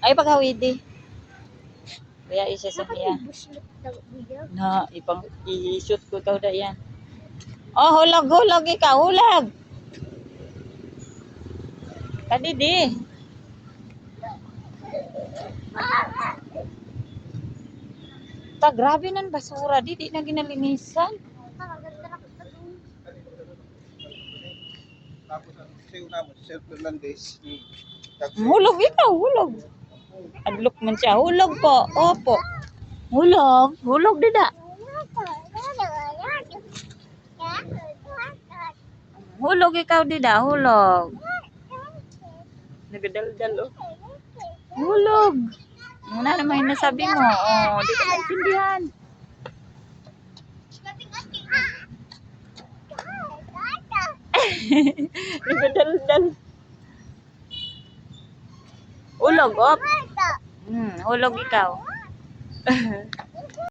Ay, paghawidi. Kaya isa sa iya. Buslot daw video. Na, ipang, i-shoot ko ikaw da yan. Oh, hulag, hulag ikaw, hulag. Kadidi. Ta, grabe nan basura. Di, di na ginalinisan. Tapos ang sayo namin, self Fernandez. Hulog ikaw, hulog. Adlok man siya. Hulog po. Opo. Hulog. Hulog dida. Hulog ikaw dida. Hulog. Nagadaldal oh. Hulog. Muna naman yung nasabi mo. Oh, di ko maintindihan. Nagadaldal. Hulog, op. Hmm, hulog ikaw.